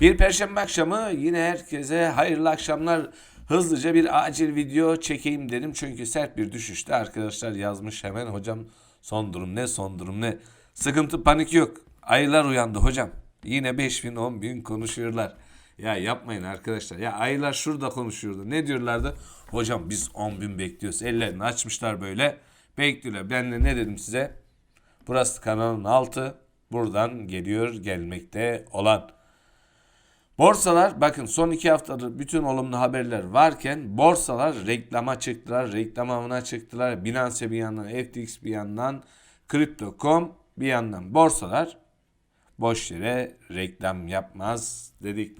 Bir perşembe akşamı yine herkese hayırlı akşamlar. Hızlıca bir acil video çekeyim dedim. Çünkü sert bir düşüşte arkadaşlar yazmış hemen. Hocam son durum ne son durum ne? Sıkıntı panik yok. Ayılar uyandı hocam. Yine 5 bin 10 bin konuşuyorlar. Ya yapmayın arkadaşlar. Ya ayılar şurada konuşuyordu. Ne diyorlardı? Hocam biz 10 bin bekliyoruz. Ellerini açmışlar böyle. Bekliyorlar. Ben de ne dedim size? Burası kanalın altı. Buradan geliyor gelmekte olan. Borsalar bakın son iki haftadır bütün olumlu haberler varken borsalar reklama çıktılar. Reklam avına çıktılar. Binance bir yandan, FTX bir yandan, Crypto.com bir yandan borsalar boş yere reklam yapmaz dedik.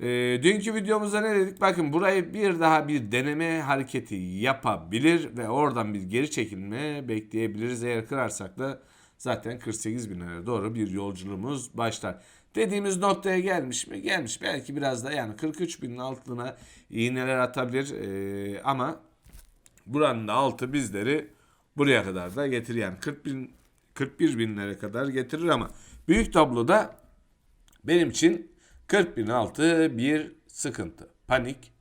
Ee, dünkü videomuzda ne dedik? Bakın burayı bir daha bir deneme hareketi yapabilir ve oradan bir geri çekilme bekleyebiliriz. Eğer kırarsak da zaten 48 bin liraya doğru bir yolculuğumuz başlar. Dediğimiz noktaya gelmiş mi? Gelmiş. Belki biraz da yani 43 binin altına iğneler atabilir Ee, ama buranın da altı bizleri buraya kadar da getirir. Yani 40 bin, 41 binlere kadar getirir ama büyük tabloda benim için 40 bin altı bir sıkıntı. Panik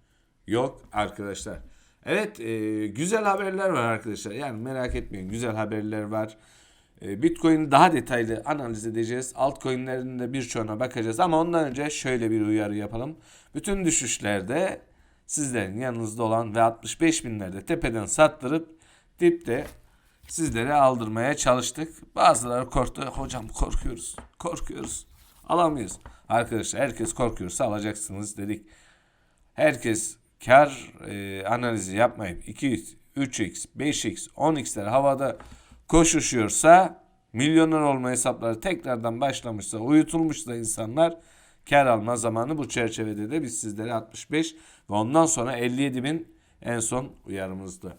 yok arkadaşlar. Evet e, güzel haberler var arkadaşlar. Yani merak etmeyin güzel haberler var. E, Bitcoin'i daha detaylı analiz edeceğiz. Altcoin'lerin de birçoğuna bakacağız. Ama ondan önce şöyle bir uyarı yapalım. Bütün düşüşlerde sizlerin yanınızda olan ve 65 binlerde tepeden sattırıp dipte sizlere aldırmaya çalıştık. Bazıları korktu. Hocam korkuyoruz. Korkuyoruz. Alamıyoruz. Arkadaşlar herkes korkuyorsa alacaksınız dedik. Herkes kar e, analizi yapmayıp 2x, 3x, 5x, 10x'ler havada koşuşuyorsa milyoner olma hesapları tekrardan başlamışsa, uyutulmuşsa insanlar kar alma zamanı bu çerçevede de biz sizlere 65 ve ondan sonra 57 bin en son uyarımızdı.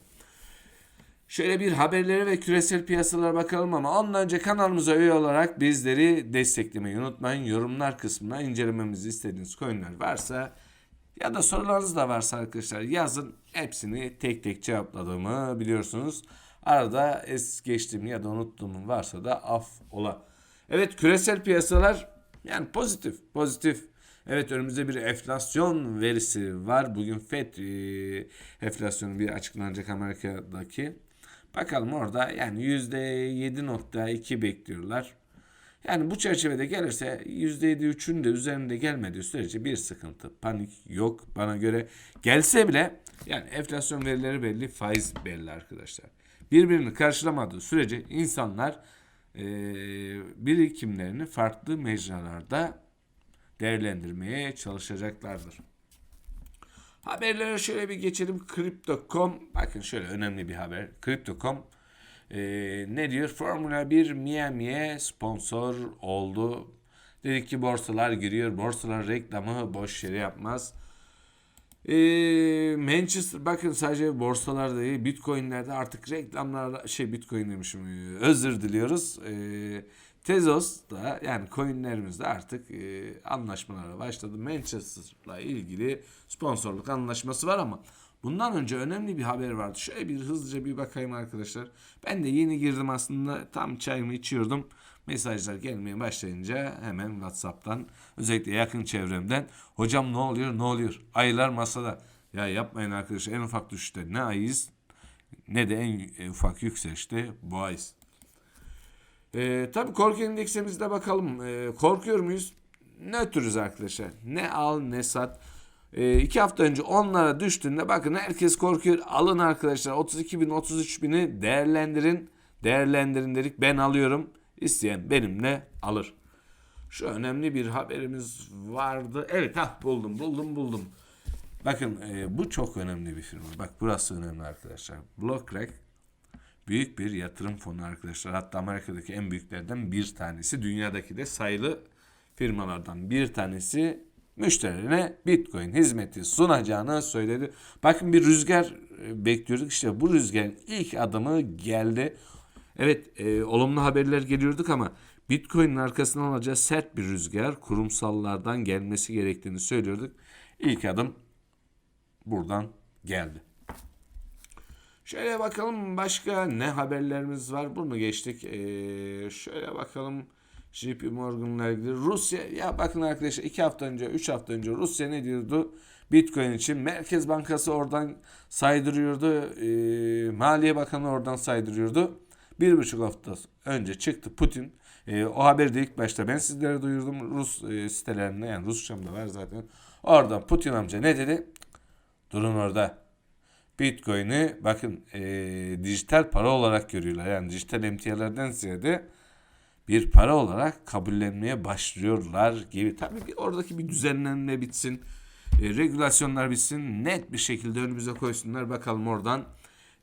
Şöyle bir haberlere ve küresel piyasalara bakalım ama ondan önce kanalımıza üye olarak bizleri desteklemeyi unutmayın. Yorumlar kısmına incelememizi istediğiniz coinler varsa ya da sorularınız da varsa arkadaşlar yazın. Hepsini tek tek cevapladığımı biliyorsunuz. Arada es geçtiğim ya da unuttuğum varsa da af ola. Evet küresel piyasalar yani pozitif pozitif. Evet önümüzde bir enflasyon verisi var. Bugün FED e, enflasyonu bir açıklanacak Amerika'daki. Bakalım orada yani %7.2 bekliyorlar. Yani bu çerçevede gelirse %7-3'ün de üzerinde gelmediği sürece bir sıkıntı, panik yok bana göre. Gelse bile yani enflasyon verileri belli, faiz belli arkadaşlar. Birbirini karşılamadığı sürece insanlar e, birikimlerini farklı mecralarda değerlendirmeye çalışacaklardır. Haberlere şöyle bir geçelim. Crypto.com bakın şöyle önemli bir haber. Crypto.com e, ne diyor? Formula 1 Miami'ye sponsor oldu. Dedik ki borsalar giriyor. Borsalar reklamı boş yere yapmaz. E, Manchester bakın sadece borsalarda değil Bitcoin'lerde artık reklamlar şey Bitcoin demişim e, özür diliyoruz. E, Tezos da yani coinlerimizde artık e, anlaşmalara başladı. Manchester'la ilgili sponsorluk anlaşması var ama bundan önce önemli bir haber vardı. Şöyle bir hızlıca bir bakayım arkadaşlar. Ben de yeni girdim aslında tam çayımı içiyordum. Mesajlar gelmeye başlayınca hemen WhatsApp'tan özellikle yakın çevremden hocam ne oluyor ne oluyor ayılar masada. Ya yapmayın arkadaşlar en ufak düşüşte ne ayız ne de en ufak yükselişte boğayız. Ee, tabii korku endeksimizde bakalım. Ee, korkuyor muyuz? Nötrüz arkadaşlar. Ne al ne sat. Ee, iki hafta önce onlara düştüğünde bakın herkes korkuyor. Alın arkadaşlar 32 bin 33 bini değerlendirin. Değerlendirin dedik. Ben alıyorum. İsteyen benimle alır. Şu önemli bir haberimiz vardı. Evet ha buldum buldum buldum. Bakın e, bu çok önemli bir firma. Bak burası önemli arkadaşlar. BlockRec büyük bir yatırım fonu arkadaşlar. Hatta Amerika'daki en büyüklerden bir tanesi. Dünyadaki de sayılı firmalardan bir tanesi müşterilerine Bitcoin hizmeti sunacağını söyledi. Bakın bir rüzgar e, bekliyorduk. İşte bu rüzgarın ilk adımı geldi. Evet e, olumlu haberler geliyorduk ama Bitcoin'in arkasından alacağı sert bir rüzgar kurumsallardan gelmesi gerektiğini söylüyorduk. İlk adım buradan geldi. Şöyle bakalım başka ne haberlerimiz var. Bunu geçtik. Ee, şöyle bakalım. JP Morgan'la ilgili. Rusya ya bakın arkadaşlar 2 hafta önce 3 hafta önce Rusya ne diyordu? Bitcoin için Merkez Bankası oradan saydırıyordu. E, Maliye Bakanı oradan saydırıyordu. Bir buçuk hafta önce çıktı Putin. E, o haberi de ilk başta ben sizlere duyurdum. Rus e, sitelerinde yani Rusçamda var zaten. Oradan Putin amca ne dedi? Durun orada. Bitcoin'i bakın e, dijital para olarak görüyorlar. Yani dijital emtialardan ziyade bir para olarak kabullenmeye başlıyorlar gibi. Tabii bir oradaki bir düzenlenme bitsin. E, regülasyonlar bitsin. Net bir şekilde önümüze koysunlar. Bakalım oradan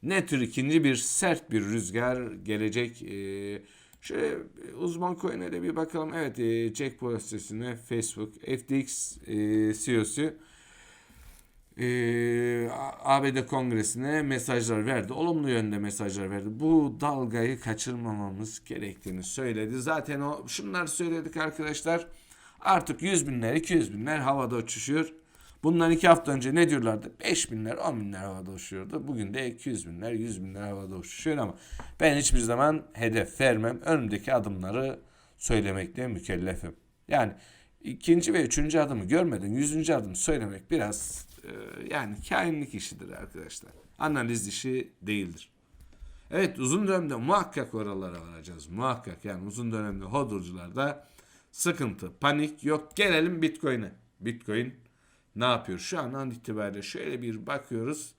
ne tür ikinci bir sert bir rüzgar gelecek. E, şöyle uzman coin'e de bir bakalım. Evet e, Jack sitesine Facebook, FTX e, CEO'su e, ABD Kongresi'ne mesajlar verdi. Olumlu yönde mesajlar verdi. Bu dalgayı kaçırmamamız gerektiğini söyledi. Zaten o şunları söyledik arkadaşlar. Artık 100 binler, 200 binler havada uçuşuyor. Bundan iki hafta önce ne diyorlardı? 5 binler, 10 binler havada uçuşuyordu. Bugün de 200 binler, 100 binler havada uçuşuyor ama ben hiçbir zaman hedef vermem. Önümdeki adımları söylemekle mükellefim. Yani ikinci ve üçüncü adımı görmeden yüzüncü adımı söylemek biraz e, yani kainlik işidir arkadaşlar. Analiz işi değildir. Evet uzun dönemde muhakkak oralara varacağız. Muhakkak yani uzun dönemde hodurcularda sıkıntı, panik yok. Gelelim Bitcoin'e. Bitcoin ne yapıyor? Şu an an itibariyle şöyle bir bakıyoruz.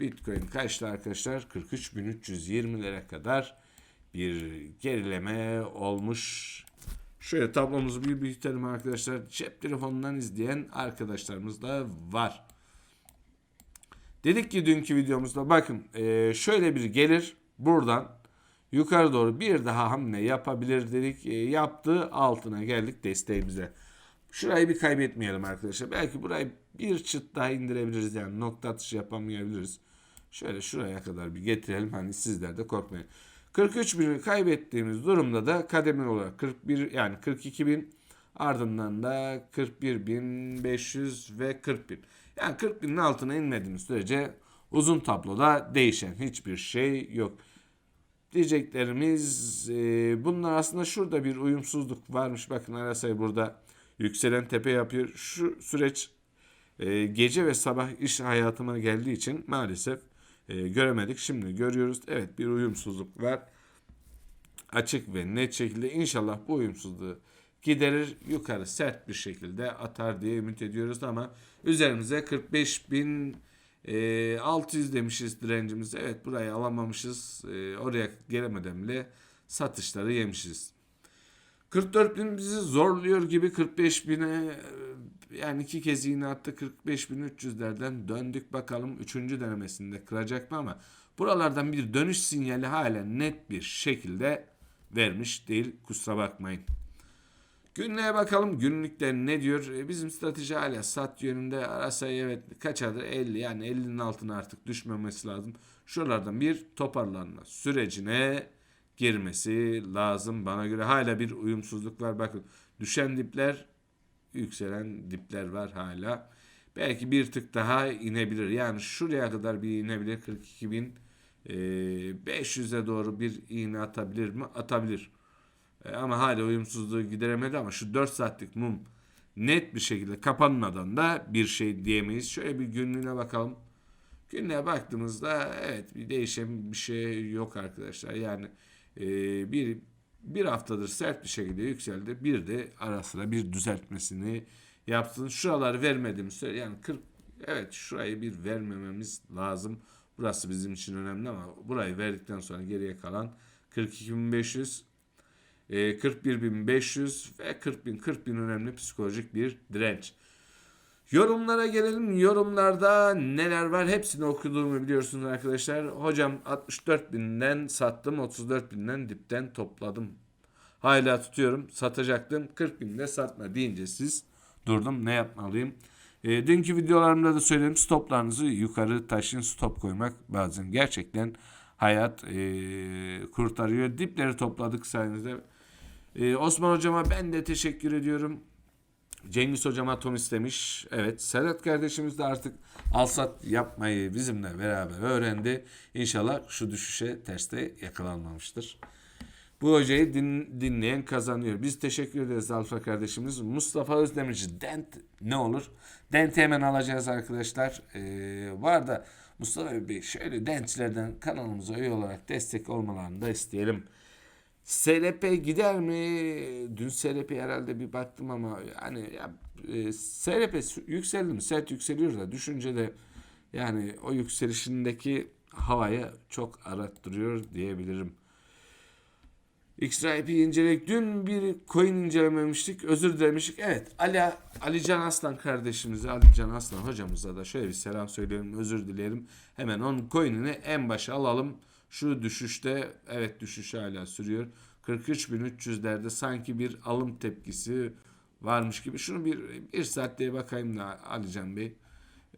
Bitcoin kaçtı arkadaşlar? 43.320'lere kadar bir gerileme olmuş. Şöyle tablomuzu bir büyütelim arkadaşlar. Cep telefonundan izleyen arkadaşlarımız da var. Dedik ki dünkü videomuzda bakın e, şöyle bir gelir buradan yukarı doğru bir daha hamle yapabilir dedik. E, yaptı altına geldik desteğimize. Şurayı bir kaybetmeyelim arkadaşlar. Belki burayı bir çıt daha indirebiliriz yani nokta atışı yapamayabiliriz. Şöyle şuraya kadar bir getirelim hani sizler de korkmayın. 43 bini kaybettiğimiz durumda da kademeli olarak 41 yani 42 bin ardından da 41 bin 500 ve 40 bin. Yani 40 binin altına inmediğimiz sürece uzun tabloda değişen hiçbir şey yok. Diyeceklerimiz e, bunlar aslında şurada bir uyumsuzluk varmış. Bakın Arasay burada yükselen tepe yapıyor. Şu süreç e, gece ve sabah iş hayatıma geldiği için maalesef e, göremedik. Şimdi görüyoruz. Evet bir uyumsuzluk var. Açık ve net şekilde inşallah bu uyumsuzluğu giderir yukarı sert bir şekilde atar diye ümit ediyoruz ama üzerimize 45 bin e, 600 demişiz direncimiz. Evet burayı alamamışız. E, oraya gelemeden bile satışları yemişiz. 44 bin bizi zorluyor gibi 45 bine e, yani iki kez yine attı 45 bin 300'lerden döndük bakalım 3. denemesinde kıracak mı ama buralardan bir dönüş sinyali hala net bir şekilde vermiş değil kusura bakmayın. Günlüğe bakalım günlükte ne diyor? E, Bizim strateji hala sat yönünde arasayı evet kaç adır 50 yani 50'nin altına artık düşmemesi lazım. Şuralardan bir toparlanma sürecine girmesi lazım bana göre. Hala bir uyumsuzluk var. Bakın düşen dipler yükselen dipler var hala. Belki bir tık daha inebilir. Yani şuraya kadar bir inebilir. 42 bin e, 500'e doğru bir iğne atabilir mi? Atabilir. E, ama hala uyumsuzluğu gideremedi ama şu 4 saatlik mum net bir şekilde kapanmadan da bir şey diyemeyiz. Şöyle bir günlüğüne bakalım. Günlüğe baktığımızda evet bir değişen bir şey yok arkadaşlar. Yani e, bir bir haftadır sert bir şekilde yükseldi. Bir de ara sıra bir düzeltmesini yaptın. Şuraları vermedim yani 40 evet şurayı bir vermememiz lazım. Burası bizim için önemli ama burayı verdikten sonra geriye kalan 42.500 e, 41.500 ve 40.000 40.000 önemli psikolojik bir direnç. Yorumlara gelelim. Yorumlarda neler var hepsini okuduğumu biliyorsunuz arkadaşlar. Hocam 64 binden sattım 34 binden dipten topladım. Hala tutuyorum satacaktım 40 binde satma deyince siz durdum ne yapmalıyım. E, dünkü videolarımda da söyledim stoplarınızı yukarı taşın stop koymak bazen gerçekten hayat e, kurtarıyor. Dipleri topladık sayenizde. E, Osman hocama ben de teşekkür ediyorum. Cengiz hocam atom istemiş. Evet Serhat kardeşimiz de artık alsat yapmayı bizimle beraber öğrendi. İnşallah şu düşüşe terste yakalanmamıştır. Bu hocayı din- dinleyen kazanıyor. Biz teşekkür ederiz Alfa kardeşimiz. Mustafa Özdemirci Dent ne olur? Dent'i hemen alacağız arkadaşlar. Ee, bu arada Mustafa Bey şöyle Dentçilerden kanalımıza üye olarak destek olmalarını da isteyelim. SLP gider mi? Dün SLP herhalde bir baktım ama hani ya, e, SLP yükseldi mi? Sert yükseliyor da düşünce de yani o yükselişindeki havayı çok arattırıyor diyebilirim. XRP inceledik. Dün bir coin incelememiştik. Özür dilemiştik. Evet Ali, Ali Can Aslan kardeşimize, Ali Can Aslan hocamıza da şöyle bir selam söyleyelim. Özür dileyelim. Hemen onun coin'ini en başa alalım. Şu düşüşte evet düşüş hala sürüyor. 43.300'lerde sanki bir alım tepkisi varmış gibi. Şunu bir, bir saatliğe bakayım da Ali Can Bey.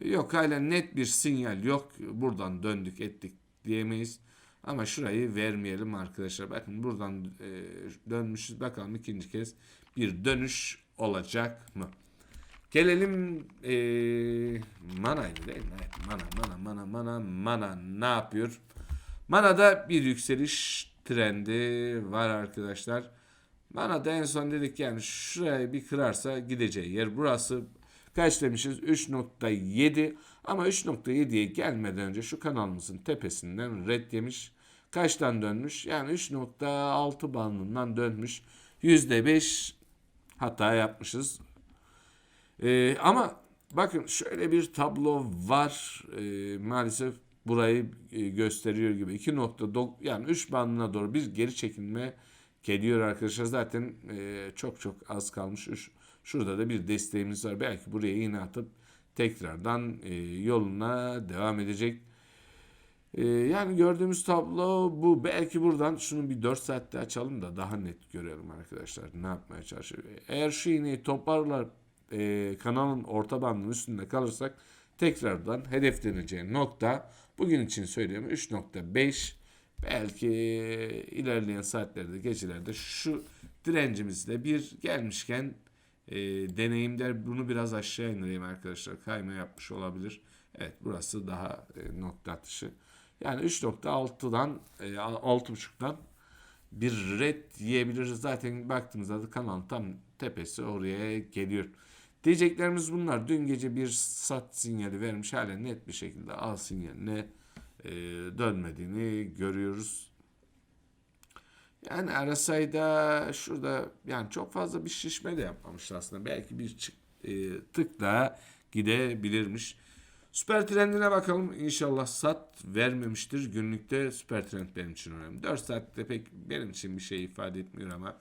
Yok hala net bir sinyal yok. Buradan döndük ettik diyemeyiz. Ama şurayı vermeyelim arkadaşlar. Bakın buradan e, dönmüşüz. Bakalım ikinci kez bir dönüş olacak mı? Gelelim e, Mana'ydı değil mi? Evet, Mana, Mana, Mana, Mana, Mana ne yapıyor? Mana'da bir yükseliş trendi var arkadaşlar. Mana'da en son dedik yani şurayı bir kırarsa gideceği yer burası. Kaç demişiz? 3.7 ama 3.7'ye gelmeden önce şu kanalımızın tepesinden red yemiş. Kaçtan dönmüş? Yani 3.6 bandından dönmüş. %5 hata yapmışız. Ee, ama bakın şöyle bir tablo var. Ee, maalesef burayı e, gösteriyor gibi. 2.9 yani 3 bandına doğru bir geri çekilme geliyor arkadaşlar. Zaten e, çok çok az kalmış. Şurada da bir desteğimiz var. Belki buraya iğne atıp tekrardan e, yoluna devam edecek. Yani gördüğümüz tablo bu. Belki buradan şunu bir 4 saatte açalım da daha net görelim arkadaşlar. Ne yapmaya çalışıyor. Eğer şu iğneyi toparlar kanalın orta bandının üstünde kalırsak tekrardan hedefleneceği nokta bugün için söylüyorum 3.5 belki ilerleyen saatlerde gecelerde şu direncimizle bir gelmişken e, deneyimler bunu biraz aşağı indireyim arkadaşlar kayma yapmış olabilir. Evet burası daha e, nokta atışı. Yani 3.6'dan e, 6.5'dan bir red yiyebiliriz. Zaten baktığımızda da kanalın tam tepesi oraya geliyor. Diyeceklerimiz bunlar. Dün gece bir sat sinyali vermiş. Hala net bir şekilde al sinyaline e, dönmediğini görüyoruz. Yani arasayda şurada yani çok fazla bir şişme de yapmamış aslında. Belki bir çık, e, tık daha gidebilirmiş. Süper trendine bakalım. İnşallah sat vermemiştir. Günlükte süper trend benim için önemli. 4 saatte pek benim için bir şey ifade etmiyor ama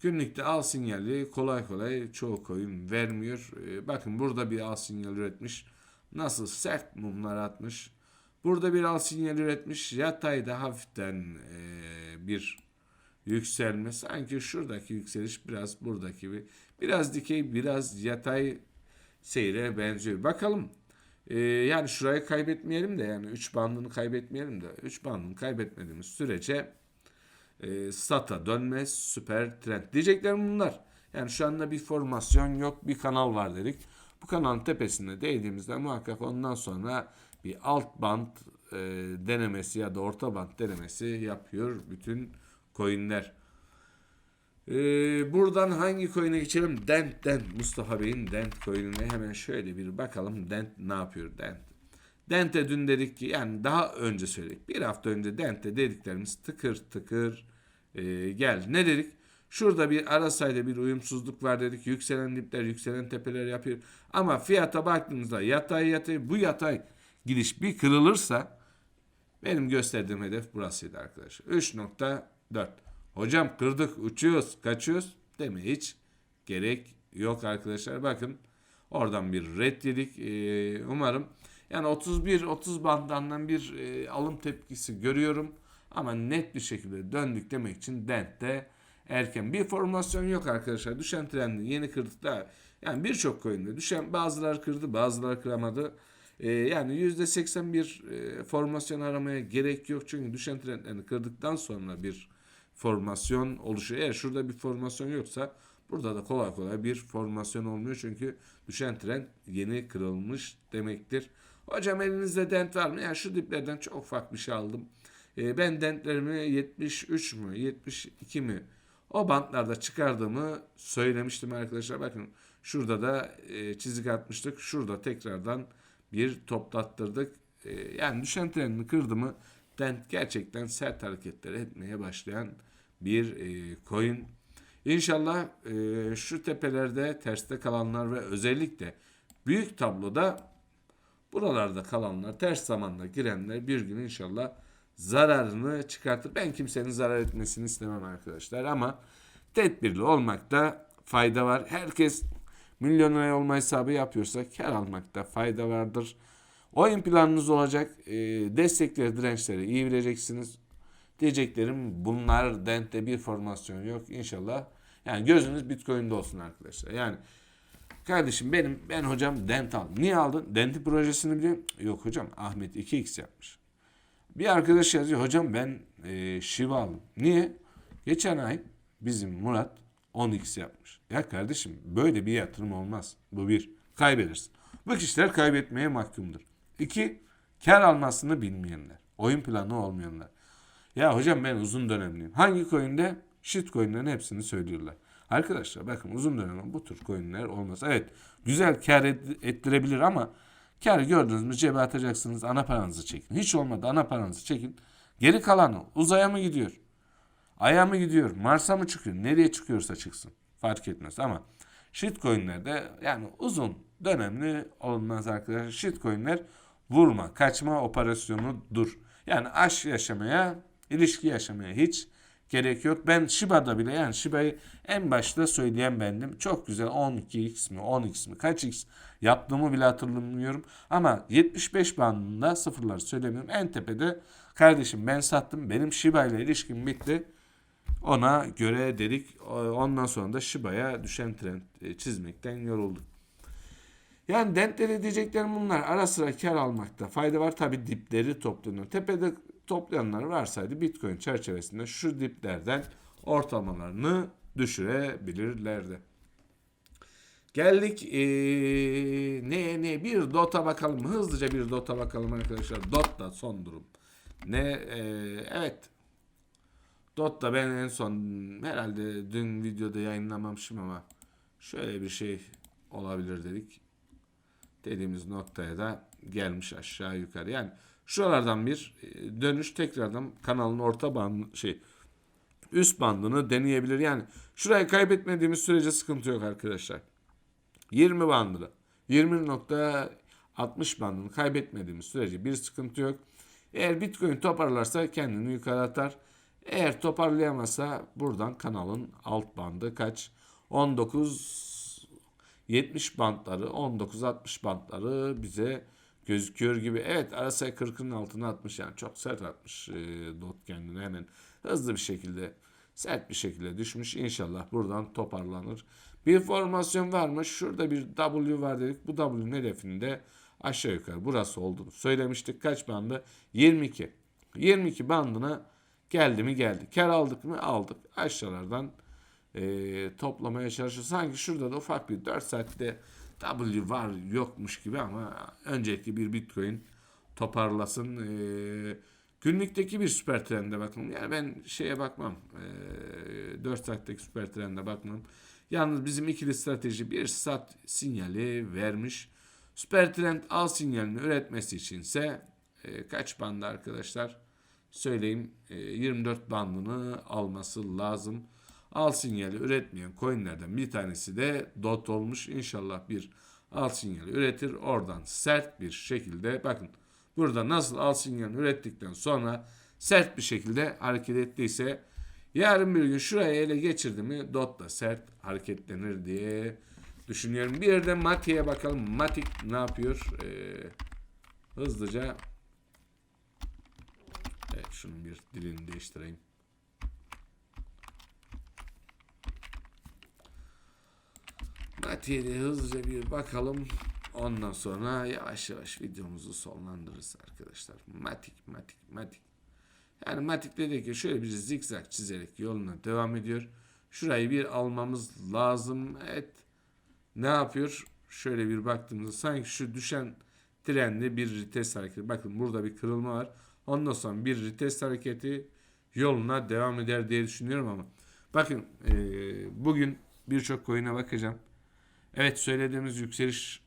günlükte al sinyali kolay kolay çoğu koyun vermiyor. Ee, bakın burada bir al sinyal üretmiş. Nasıl sert mumlar atmış. Burada bir al sinyal üretmiş. Yatayda hafiften e, bir yükselme. Sanki şuradaki yükseliş biraz buradaki bir biraz dikey biraz yatay seyre benziyor. Bakalım ee, yani şurayı kaybetmeyelim de yani 3 bandını kaybetmeyelim de 3 bandını kaybetmediğimiz sürece e, SATA dönmez süper trend diyeceklerim bunlar. Yani şu anda bir formasyon yok bir kanal var dedik. Bu kanalın tepesinde değdiğimizde muhakkak ondan sonra bir alt band e, denemesi ya da orta band denemesi yapıyor bütün coinler. Ee, buradan hangi coin'e geçelim? Dent, Dent. Mustafa Bey'in Dent coin'ine hemen şöyle bir bakalım. Dent ne yapıyor Dent? Dent'e dün dedik ki yani daha önce söyledik. Bir hafta önce Dent'e dediklerimiz tıkır tıkır e, geldi. Ne dedik? Şurada bir ara sayıda bir uyumsuzluk var dedik. Yükselen dipler, yükselen tepeler yapıyor. Ama fiyata baktığımızda yatay yatay bu yatay gidiş bir kırılırsa benim gösterdiğim hedef burasıydı arkadaşlar. 3.4. Hocam kırdık, uçuyoruz, kaçıyoruz deme hiç gerek yok arkadaşlar. Bakın oradan bir red yedik. Ee, umarım yani 31-30 bandından bir e, alım tepkisi görüyorum. Ama net bir şekilde döndük demek için dentte erken. Bir formasyon yok arkadaşlar. Düşen trendi yeni kırdık da yani birçok coin'de düşen bazıları kırdı bazıları kıramadı. Ee, yani %80 bir e, formasyon aramaya gerek yok. Çünkü düşen trendlerini kırdıktan sonra bir formasyon oluşuyor. Eğer şurada bir formasyon yoksa burada da kolay kolay bir formasyon olmuyor. Çünkü düşen trend yeni kırılmış demektir. Hocam elinizde dent var mı? Yani şu diplerden çok ufak bir şey aldım. E, ben dentlerimi 73 mü 72 mi o bantlarda çıkardığımı söylemiştim arkadaşlar. Bakın şurada da e, çizik atmıştık. Şurada tekrardan bir toplattırdık. E, yani düşen trenini kırdı mı dent gerçekten sert hareketler etmeye başlayan bir e, coin. İnşallah e, şu tepelerde terste kalanlar ve özellikle büyük tabloda buralarda kalanlar ters zamanda girenler bir gün inşallah zararını çıkartır. Ben kimsenin zarar etmesini istemem arkadaşlar ama tedbirli olmakta fayda var. Herkes milyoner olma hesabı yapıyorsa kar almakta fayda vardır. Oyun planınız olacak. E, destekleri, dirençleri iyi bileceksiniz. Diyeceklerim bunlar dentte bir formasyon yok. İnşallah yani gözünüz Bitcoin'de olsun arkadaşlar. Yani kardeşim benim ben hocam dent aldım. Niye aldın? Denti projesini biliyorum. Yok hocam Ahmet 2x yapmış. Bir arkadaş yazıyor hocam ben e, Shiba aldım. Niye? Geçen ay bizim Murat 10x yapmış. Ya kardeşim böyle bir yatırım olmaz. Bu bir. Kaybedersin. Bu kişiler kaybetmeye mahkumdur. İki, kar almasını bilmeyenler. Oyun planı olmayanlar. Ya hocam ben uzun dönemliyim. Hangi coin'de? Shit coin'lerin hepsini söylüyorlar. Arkadaşlar bakın uzun dönem bu tür coin'ler olmaz. Evet güzel kar et- ettirebilir ama kar gördünüz mü cebe atacaksınız ana paranızı çekin. Hiç olmadı ana paranızı çekin. Geri kalanı uzaya mı gidiyor? Ay'a mı gidiyor? Mars'a mı çıkıyor? Nereye çıkıyorsa çıksın. Fark etmez ama shitcoin'lerde yani uzun dönemli olmaz arkadaşlar. Shitcoin'ler vurma, kaçma operasyonudur. Yani aşk yaşamaya, ilişki yaşamaya hiç gerek yok. Ben Shiba'da bile yani Shiba'yı en başta söyleyen bendim. Çok güzel 12x mi 10x mi kaç x yaptığımı bile hatırlamıyorum. Ama 75 bandında sıfırları söylemiyorum. En tepede kardeşim ben sattım. Benim Shiba ile ilişkim bitti. Ona göre dedik. Ondan sonra da Shiba'ya düşen trend e, çizmekten yorulduk. Yani dentleri diyeceklerim bunlar. Ara sıra kar almakta fayda var. Tabi dipleri toplanıyor. Tepede toplayanlar varsaydı Bitcoin çerçevesinde şu diplerden ortalamalarını düşürebilirlerdi. Geldik ee, ne ne bir dota bakalım hızlıca bir dota bakalım arkadaşlar. Dot'ta son durum. Ne ee, evet Dot'ta ben en son herhalde dün videoda yayınlamamışım ama şöyle bir şey olabilir dedik. Dediğimiz noktaya da gelmiş aşağı yukarı. Yani şuralardan bir e, dönüş tekrardan kanalın orta band şey üst bandını deneyebilir. Yani şurayı kaybetmediğimiz sürece sıkıntı yok arkadaşlar. 20 bandını 20.60 bandını kaybetmediğimiz sürece bir sıkıntı yok. Eğer Bitcoin toparlarsa kendini yukarı atar. Eğer toparlayamazsa buradan kanalın alt bandı kaç? 19 70 bantları 19-60 bantları bize gözüküyor gibi. Evet RSI 40'ın altına atmış yani çok sert atmış e, dot kendini hemen hızlı bir şekilde sert bir şekilde düşmüş. İnşallah buradan toparlanır. Bir formasyon var mı? Şurada bir W var dedik. Bu W'nin hedefinde aşağı yukarı burası olduğunu söylemiştik. Kaç bandı? 22. 22 bandına geldi mi geldi. Kar aldık mı? Aldık. Aşağılardan e, toplamaya çalışıyoruz. Sanki şurada da ufak bir 4 saatte W var yokmuş gibi ama öncelikle bir Bitcoin toparlasın. E, günlükteki bir süper trende bakın. Yani ben şeye bakmam. E, 4 saatteki süper trende bakmam. Yalnız bizim ikili strateji bir sat sinyali vermiş. Süper trend al sinyalini üretmesi içinse e, kaç bandı arkadaşlar? Söyleyeyim e, 24 bandını alması lazım. Al sinyali üretmeyen coinlerden bir tanesi de DOT olmuş. İnşallah bir al sinyali üretir. Oradan sert bir şekilde bakın burada nasıl al sinyali ürettikten sonra sert bir şekilde hareket ettiyse yarın bir gün şuraya ele geçirdi mi DOT da sert hareketlenir diye düşünüyorum. Bir de Mati'ye bakalım. Matik ne yapıyor? Ee, hızlıca Evet şunun bir dilini değiştireyim. Mati'ye de hızlıca bir bakalım. Ondan sonra yavaş yavaş videomuzu sonlandırırız arkadaşlar. Matik, matik, matik. Yani matik dedi ki şöyle bir zikzak çizerek yoluna devam ediyor. Şurayı bir almamız lazım. Evet. Ne yapıyor? Şöyle bir baktığımızda sanki şu düşen trende bir vites hareketi. Bakın burada bir kırılma var. Ondan sonra bir retest hareketi yoluna devam eder diye düşünüyorum ama bakın e, bugün birçok coin'e bakacağım. Evet söylediğimiz yükseliş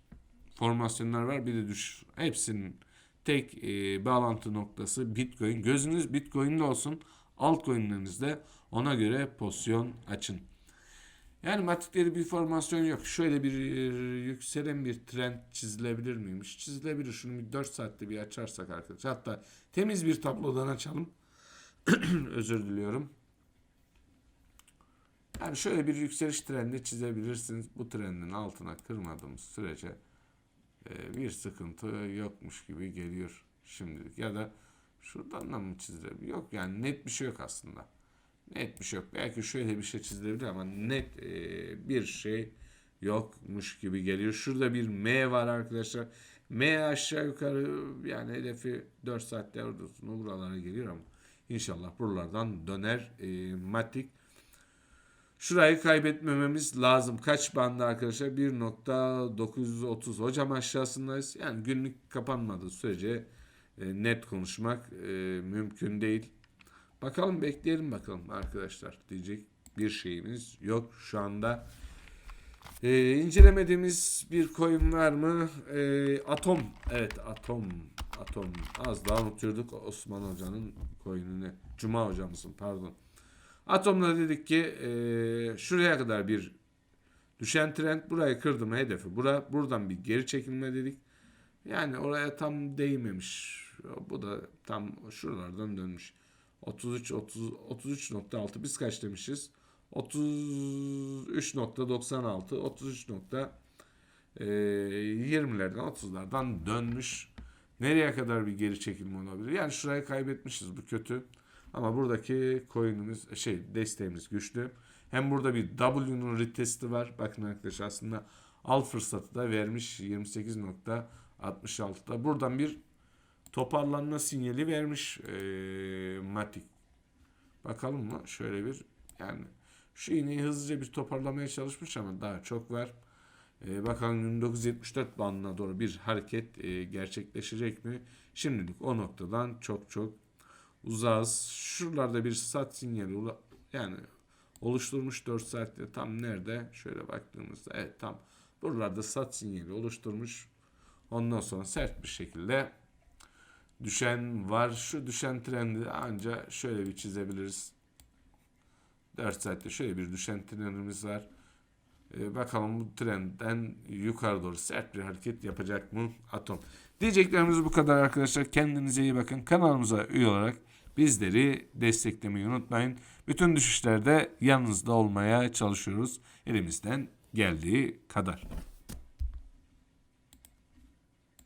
formasyonlar var bir de düş. Hepsinin tek e, bağlantı noktası Bitcoin. Gözünüz Bitcoin'de olsun. Altcoin'lerinizde ona göre pozisyon açın. Yani matikleri bir formasyon yok. Şöyle bir e, yükselen bir trend çizilebilir miymiş? Çizilebilir. Şunu bir 4 saatte bir açarsak arkadaşlar. Hatta temiz bir tablodan açalım. Özür diliyorum. Yani şöyle bir yükseliş trendi çizebilirsiniz. Bu trendin altına kırmadığımız sürece e, bir sıkıntı yokmuş gibi geliyor şimdilik. Ya da şuradan da mı çizilebilir? Yok yani net bir şey yok aslında. Net bir şey yok. Belki şöyle bir şey çizilebilir ama net e, bir şey yokmuş gibi geliyor. Şurada bir M var arkadaşlar. M aşağı yukarı yani hedefi 4 saatte ordusunu buralara geliyor ama inşallah buralardan döner e, matik. Şurayı kaybetmememiz lazım. Kaç bandı arkadaşlar? 1.930. Hocam aşağısındayız. Yani günlük kapanmadığı sürece e, net konuşmak e, mümkün değil. Bakalım bekleyelim bakalım arkadaşlar diyecek bir şeyimiz yok şu anda. E, incelemediğimiz bir coin var mı? E, Atom. Evet Atom. Atom. Az daha unutuyorduk Osman Hoca'nın coin'ini. Cuma hocamızın pardon. Atom'da dedik ki e, şuraya kadar bir düşen trend burayı kırdım hedefi. Bura, buradan bir geri çekilme dedik. Yani oraya tam değmemiş. Bu da tam şuralardan dönmüş. 33 30 33.6 biz kaç demişiz? 33.96 33 e, 20'lerden 30'lardan dönmüş. Nereye kadar bir geri çekilme olabilir? Yani şurayı kaybetmişiz bu kötü. Ama buradaki coin'imiz şey desteğimiz güçlü. Hem burada bir W'nun retesti var. Bakın arkadaşlar aslında al fırsatı da vermiş 28.66'da. Buradan bir toparlanma sinyali vermiş e, Matic. Bakalım mı? Şöyle bir yani şu iğneyi hızlıca bir toparlamaya çalışmış ama daha çok var. E, bakalım 1974 bandına doğru bir hareket e, gerçekleşecek mi? Şimdilik o noktadan çok çok uzağız. Şuralarda bir sat sinyali yani oluşturmuş 4 saatte tam nerede? Şöyle baktığımızda evet tam buralarda sat sinyali oluşturmuş. Ondan sonra sert bir şekilde düşen var. Şu düşen trendi anca şöyle bir çizebiliriz. 4 saatte şöyle bir düşen trendimiz var. Ee, bakalım bu trendden yukarı doğru sert bir hareket yapacak mı atom? Diyeceklerimiz bu kadar arkadaşlar. Kendinize iyi bakın. Kanalımıza üye olarak bizleri desteklemeyi unutmayın. Bütün düşüşlerde yanınızda olmaya çalışıyoruz. Elimizden geldiği kadar.